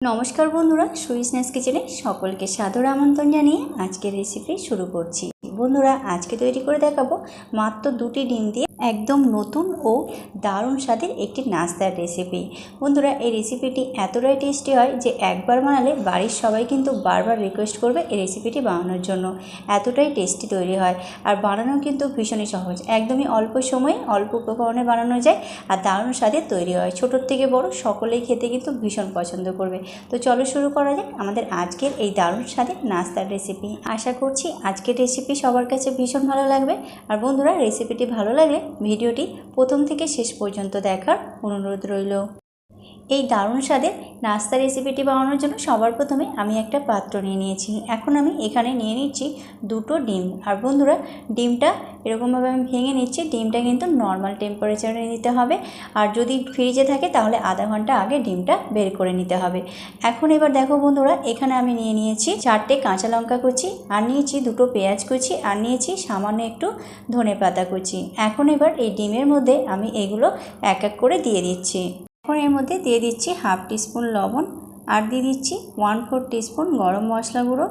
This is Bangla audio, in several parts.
নমস্কার বন্ধুরা সুইসনেস কিচেনে সকলকে সাদর আমন্ত্রণ জানিয়ে আজকের রেসিপি শুরু করছি। বন্ধুরা, আজকে তৈরি করে দেখাবো মাত্র দুটি ডিম দিয়ে একদম নতুন ও দারুণ স্বাদের একটি নাস্তার রেসিপি বন্ধুরা, এই রেসিপিটি এতটাই টেস্টি হয় যে একবার বানালে বাড়ির সবাই কিন্তু বারবার রিকোয়েস্ট করবে এই রেসিপিটি বানানোর জন্য। এতটাই টেস্টি তৈরি হয় আর বানানো কিন্তু ভীষণই সহজ। একদমই অল্প সময়ে অল্প উপকরণে বানানো যায় আর দারুণ স্বাদের তৈরি হয়। ছোটোর থেকে বড় সকলেই খেতে কিন্তু ভীষণ পছন্দ করবে। তো চলো শুরু করা যাক আমাদের আজকের এই দারুণ স্বাদের নাস্তার রেসিপি আশা করছি আজকের রেসিপি সবার কাছে ভীষণ ভালো লাগবে। আর বন্ধুরা রেসিপিটি ভালো লাগলে ভিডিওটি প্রথম থেকে শেষ পর্যন্ত দেখার অনুরোধ রইল। এই দারুণ স্বাদের নাস্তা রেসিপিটি বানানোর জন্য সবার প্রথমে আমি একটা পাত্র নিয়ে নিয়েছি। এখন আমি এখানে নিয়ে নিচ্ছি দুটো ডিম। আর বন্ধুরা, ডিমটা এরকমভাবে আমি ভেঙে নিচ্ছি, ডিমটা কিন্তু নর্মাল টেম্পারেচারে নিতে হবে। আর যদি ফ্রিজে থাকে, তাহলে আধা ঘণ্টা আগে ডিমটা বের করে নিতে হবে। এখন এবার দেখো বন্ধুরা, এখানে আমি নিয়ে নিয়েছি চারটে কাঁচা লঙ্কা কুচি, আর নিয়েছি দুটো পেঁয়াজ কুচি, আর নিয়েছি সামান্য একটু ধনে পাতা কুচি। এখন এবার এই ডিমের মধ্যে আমি এগুলো এক এক করে দিয়ে দিচ্ছি। এখন এর মধ্যে দিয়ে দিচ্ছি হাফ টিস্পুন লবণ, আর দিয়ে দিচ্ছি ওয়ান ফোর টিস্পুন গরম মশলা গুঁড়ো,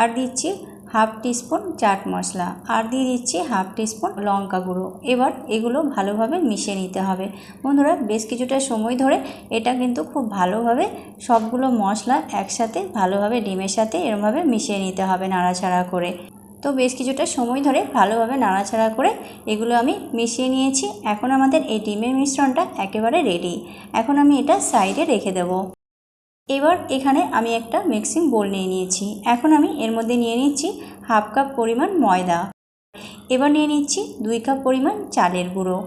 আর দিচ্ছি হাফ টিস্পুন চাট মশলা, আর দিয়ে দিচ্ছি হাফ টিস্পুন লঙ্কা গুঁড়ো। এবার এগুলো ভালোভাবে মিশিয়ে নিতে হবে। বন্ধুরা, বেশ কিছুটা সময় ধরে এটা কিন্তু খুব ভালোভাবে সবগুলো মশলা একসাথে ভালোভাবে ডিমের সাথে এরমভাবে মিশিয়ে নিতে হবে নাড়াচাড়া করে। তো বেশ কিছুটা সময় ধরে ভালোভাবে নাড়াচাড়া করে এগুলো আমি মিশিয়ে নিয়েছি। এখন আমাদের এই ডিমের মিশ্রণটা একেবারে রেডি এখন আমি এটা সাইডে রেখে দেব। এবার এখানে আমি একটা মিক্সিং বোল নিয়ে নিয়েছি। এখন আমি এর মধ্যে নিয়ে নিচ্ছি হাফ কাপ পরিমাণ ময়দা। এবার নিয়ে নিচ্ছি দুই কাপ পরিমাণ চালের গুঁড়ো।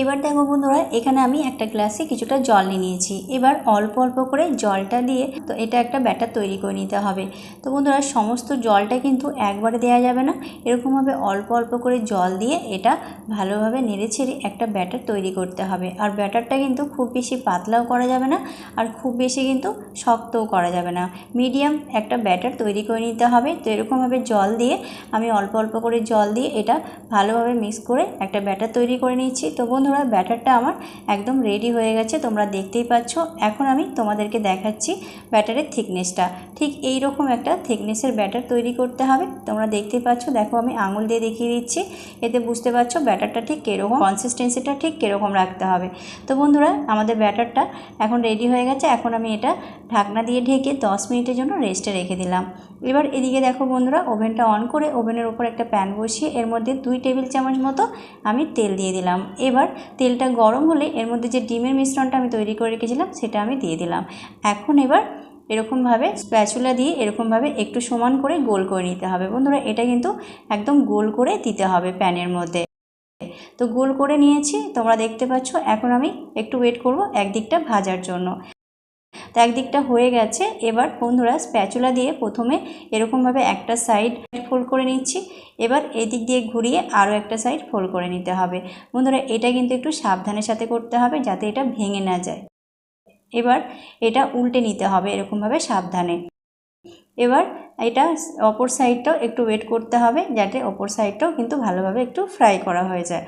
এবার দেখো বন্ধুরা, এখানে আমি একটা গ্লাসে কিছুটা জল নিয়ে নিয়েছি। এবার অল্প অল্প করে জলটা দিয়ে তো এটা একটা ব্যাটার তৈরি করে নিতে হবে। তো বন্ধুরা, সমস্ত জলটা কিন্তু একবারে দেওয়া যাবে না। এরকমভাবে অল্প অল্প করে জল দিয়ে এটা ভালোভাবে নেড়ে ছেড়ে একটা ব্যাটার তৈরি করতে হবে। আর ব্যাটারটা কিন্তু খুব বেশি পাতলাও করা যাবে না, আর খুব বেশি কিন্তু শক্তও করা যাবে না। মিডিয়াম একটা ব্যাটার তৈরি করে নিতে হবে। তো এরকমভাবে জল দিয়ে আমি অল্প অল্প করে জল দিয়ে এটা ভালোভাবে মিক্স করে একটা ব্যাটার তৈরি করে নিচ্ছি। তো বন্ধুরা, ব্যাটারটা আমার একদম রেডি হয়ে গেছে, তোমরা দেখতেই পাচ্ছ। এখন আমি তোমাদেরকে দেখাচ্ছি ব্যাটারের থিকনেসটা ঠিক এই রকম একটা থিকনেসের ব্যাটার তৈরি করতে হবে। তোমরা দেখতেই পাচ্ছ, দেখো আমি আঙুল দিয়ে দেখিয়ে দিচ্ছি। এতে বুঝতে পারছ ব্যাটারটা ঠিক কীরকম কনসিস্টেন্সিটা ঠিক কীরকম রাখতে হবে। তো বন্ধুরা, আমাদের ব্যাটারটা এখন রেডি হয়ে গেছে। এখন আমি এটা ঢাকনা দিয়ে ঢেকে দশ মিনিটের জন্য রেস্টে রেখে দিলাম। এবার এদিকে দেখো বন্ধুরা, ওভেনটা অন করে ওভেনের ওপর একটা প্যান বসিয়ে এর মধ্যে দুই টেবিল চামচ মতো আমি তেল দিয়ে দিলাম। এবার তেলটা গরম হলে এর মধ্যে যে ডিমের মিশ্রণটা আমি তৈরি করে রেখেছিলাম সেটা আমি দিয়ে দিলাম। এখন এবার এরকমভাবে স্প্যাচুলা দিয়ে এরকমভাবে একটু সমান করে গোল করে নিতে হবে। বন্ধুরা, এটা কিন্তু একদম গোল করে দিতে হবে প্যানের মধ্যে। তো গোল করে নিয়েছি, তোমরা দেখতে পাচ্ছ, এখন আমি একটু ওয়েট করব একদিকটা ভাজার জন্য। তো একদিকটা হয়ে গেছে, এবার বন্ধুরা স্প্যাচুলা দিয়ে প্রথমে এরকমভাবে একটা সাইড ফোল্ড করে নিচ্ছি, এবার এদিক দিয়ে ঘুরিয়ে আরও একটা সাইড ফোল্ড করে নিতে হবে। বন্ধুরা, এটা কিন্তু একটু সাবধানের সাথে করতে হবে যাতে এটা ভেঙে না যায়। এবার এটা উল্টে নিতে হবে এরকমভাবে সাবধানে। এবার এটা অপর সাইডটাও একটু ওয়েট করতে হবে যাতে অপর সাইডটাও কিন্তু ভালোভাবে একটু ফ্রাই করা হয়ে যায়।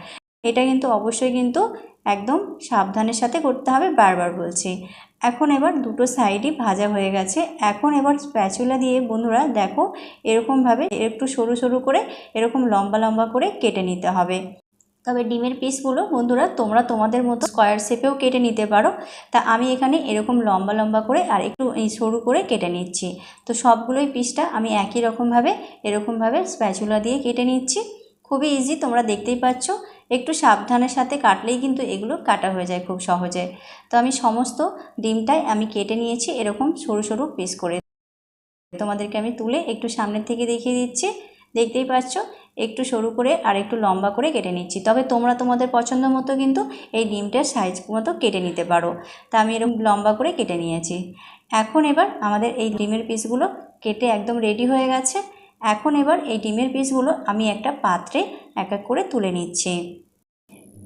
এটা কিন্তু অবশ্যই কিন্তু একদম সাবধানের সাথে করতে হবে, বারবার বলছি। এখন এবার দুটো সাইডই ভাজা হয়ে গেছে। এখন এবার স্প্যাচুলা দিয়ে বন্ধুরা দেখো এরকমভাবে একটু সরু সরু করে এরকম লম্বা লম্বা করে কেটে নিতে হবে। তবে ডিমের পিসগুলো বন্ধুরা তোমরা তোমাদের মতো স্কোয়ার শেপেও কেটে নিতে পারো। তা আমি এখানে এরকম লম্বা লম্বা করে আর একটু সরু করে কেটে নিচ্ছি। তো সবগুলোই পিসটা আমি একই রকমভাবে এরকমভাবে স্প্যাচুলা দিয়ে কেটে নিচ্ছি। খুবই ইজি তোমরা দেখতেই পাচ্ছ। একটু সাবধানের সাথে কাটলেই কিন্তু এগুলো কাটা হয়ে যায় খুব সহজে। তো আমি সমস্ত ডিমটাই আমি কেটে নিয়েছি, এরকম সরু সরু পিস করে। তোমাদেরকে আমি তুলে একটু সামনের থেকে দেখিয়ে দিচ্ছি। দেখতেই পাচ্ছ, একটু সরু করে আর একটু লম্বা করে কেটে নিচ্ছি। তবে তোমরা তোমাদের পছন্দ মতো কিন্তু এই ডিমটার সাইজ মতো কেটে নিতে পারো। তা আমি এরকম লম্বা করে কেটে নিয়েছি। এখন এবার আমাদের এই ডিমের পিসগুলো কেটে একদম রেডি হয়ে গেছে। এখন এবার এই ডিমের পিসগুলো আমি একটা পাত্রে এক এক করে তুলে নিচ্ছি।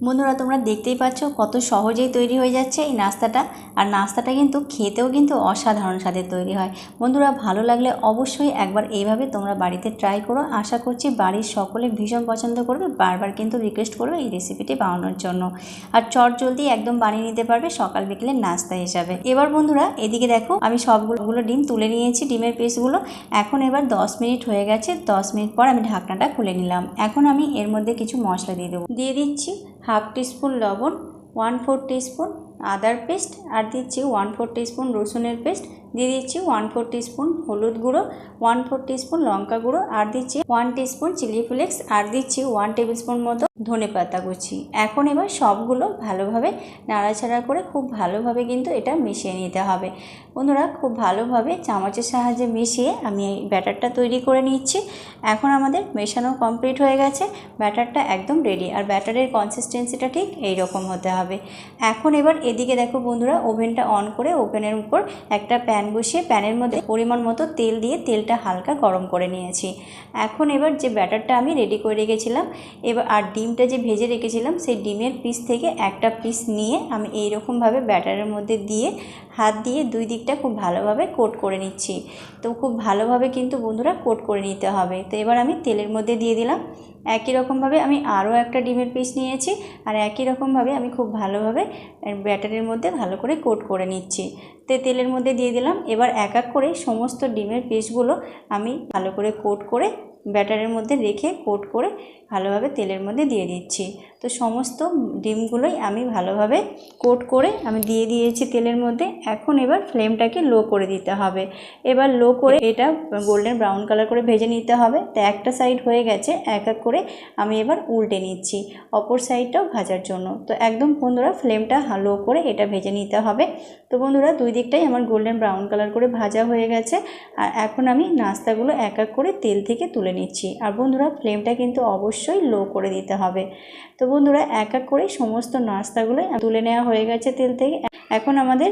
বন্ধুরা, তোমরা দেখতেই পাচ্ছ কত সহজেই তৈরি হয়ে যাচ্ছে এই নাস্তাটা। আর নাস্তাটা কিন্তু খেতেও কিন্তু অসাধারণ স্বাদের তৈরি হয়। বন্ধুরা, ভালো লাগলে অবশ্যই একবার এইভাবে তোমরা বাড়িতে ট্রাই করো। আশা করছি বাড়ির সকলে ভীষণ পছন্দ করবে। বারবার কিন্তু রিকোয়েস্ট করবে এই রেসিপিটি বানানোর জন্য। আর চট জলদি একদম বানিয়ে নিতে পারবে সকাল বিকেলের নাস্তা হিসাবে। এবার বন্ধুরা, এদিকে দেখো, আমি সবগুলো ডিম তুলে নিয়েছি, ডিমের পিসগুলো এখন এবার দশ মিনিট হয়ে গেছে। দশ মিনিট পর আমি ঢাকনাটা খুলে নিলাম। এখন আমি এর মধ্যে কিছু মশলা দিয়ে দেবো। দিয়ে দিচ্ছি হাফ টিস্পুন লবণ, ওয়ান ফোর টিস্পুন আদার পেস্ট, আর দিচ্ছি ওয়ান ফোর টিস্পুন রসুনের পেস্ট। দিয়ে দিচ্ছি ওয়ান ফোর টিস্পুন হলুদ গুঁড়ো, ওয়ান ফোর টিস্পুন লঙ্কা গুঁড়ো, আর দিচ্ছি ওয়ান টিস্পুন চিলি ফ্লেক্স, আর দিচ্ছি ওয়ান টেবিল স্পুন মতো ধনে পাতা কুচি। এখন এবার সবগুলো ভালোভাবে নাড়াচাড়া করে খুব ভালোভাবে কিন্তু এটা মিশিয়ে নিতে হবে। বন্ধুরা, খুব ভালোভাবে চামচের সাহায্যে মিশিয়ে আমি এই ব্যাটারটা তৈরি করে নিচ্ছি। এখন আমাদের মেশানো কমপ্লিট হয়ে গেছে, ব্যাটারটা একদম রেডি আর ব্যাটারের কনসিস্টেন্সিটা ঠিক এই রকম হতে হবে। এখন এবার এদিকে দেখো বন্ধুরা, ওভেনটা অন করে ওভেনের উপর একটা প্যান বসিয়ে, প্যানের মধ্যে পরিমাণ মতো তেল দিয়ে তেলটা হালকা গরম করে নিয়েছি। এখন এবার যে ব্যাটারটা আমি রেডি করে রেখেছিলাম, এবার আর ডিমটা যে ভেজে রেখেছিলাম, সেই ডিমের পিস থেকে একটা পিস নিয়ে আমি এই রকমভাবে ব্যাটারের মধ্যে দিয়ে হাত দিয়ে দুই দিকটা খুব ভালোভাবে কোট করে নিচ্ছি। তো খুব ভালোভাবে কিন্তু বন্ধুরা কোট করে নিতে হবে। তো এবার আমি তেলের মধ্যে দিয়ে দিলাম। একই রকমভাবে আমি আরও একটা ডিমের পিস নিয়েছি আর একই রকমভাবে আমি খুব ভালোভাবে ব্যাটারের মধ্যে ভালো করে কোট করে নিচ্ছি। তে তেলের মধ্যে দিয়ে দিলাম। এবার এক এক করে সমস্ত ডিমের পিসগুলো আমি ভালো করে কোট করে ব্যাটারের মধ্যে রেখে কোট করে ভালোভাবে তেলের মধ্যে দিয়ে দিচ্ছি। তো সমস্ত ডিমগুলোই আমি ভালোভাবে কোট করে আমি দিয়ে দিয়েছি তেলের মধ্যে। এখন এবার ফ্লেমটাকে লো করে দিতে হবে। এবার লো করে এটা গোল্ডেন ব্রাউন কালার করে ভেজে নিতে হবে। তো একটা সাইড হয়ে গেছে, এক এক করে আমি এবার উল্টে নিচ্ছি অপর সাইডটাও ভাজার জন্য। তো একদম বন্ধুরা ফ্লেমটা লো করে এটা ভেজে নিতে হবে। তো বন্ধুরা দুই দিকটাই আমার গোল্ডেন ব্রাউন কালার করে ভাজা হয়ে গেছে। আর এখন আমি নাস্তাগুলো এক এক করে তেল থেকে তুলে নিচ্ছি। আর বন্ধুরা ফ্লেমটা কিন্তু অবশ্যই লো করে দিতে হবে। তো বন্ধুরা, এক এক করে সমস্ত নাস্তাগুলো তুলে নেওয়া হয়ে গেছে তেল থেকে। এখন আমাদের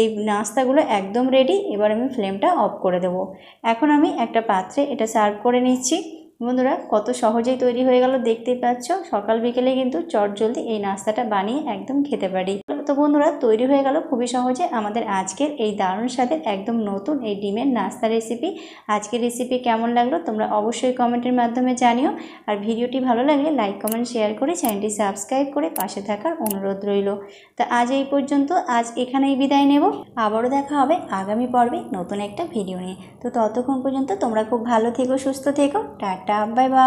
এই নাস্তাগুলো একদম রেডি এবার আমি ফ্লেমটা অফ করে দেবো। এখন আমি একটা পাত্রে এটা সার্ভ করে নিচ্ছি। বন্ধুরা, কত সহজেই তৈরি হয়ে গেল, দেখতেই পাচ্ছ। সকাল বিকেলে কিন্তু চট জলদি এই নাস্তাটা বানিয়ে একদম খেতে পারি। তো বন্ধুরা, তৈরি হয়ে গেল খুবই সহজে আমাদের আজকের এই দারুণ স্বাদের একদম নতুন এই ডিমের নাস্তা রেসিপি আজকের রেসিপি কেমন লাগল তোমরা অবশ্যই কমেন্টের মাধ্যমে জানিও। আর ভিডিওটি ভালো লাগলে লাইক কমেন্ট শেয়ার করে চ্যানেলটি সাবস্ক্রাইব করে পাশে থাকার অনুরোধ রইল। তা আজ এই পর্যন্ত, আজ এখানেই বিদায় নেব। আবারও দেখা হবে আগামী পর্বে নতুন একটা ভিডিও নিয়ে। তো ততক্ষণ পর্যন্ত তোমরা খুব ভালো থেকো, সুস্থ থেকো। Tata bye bye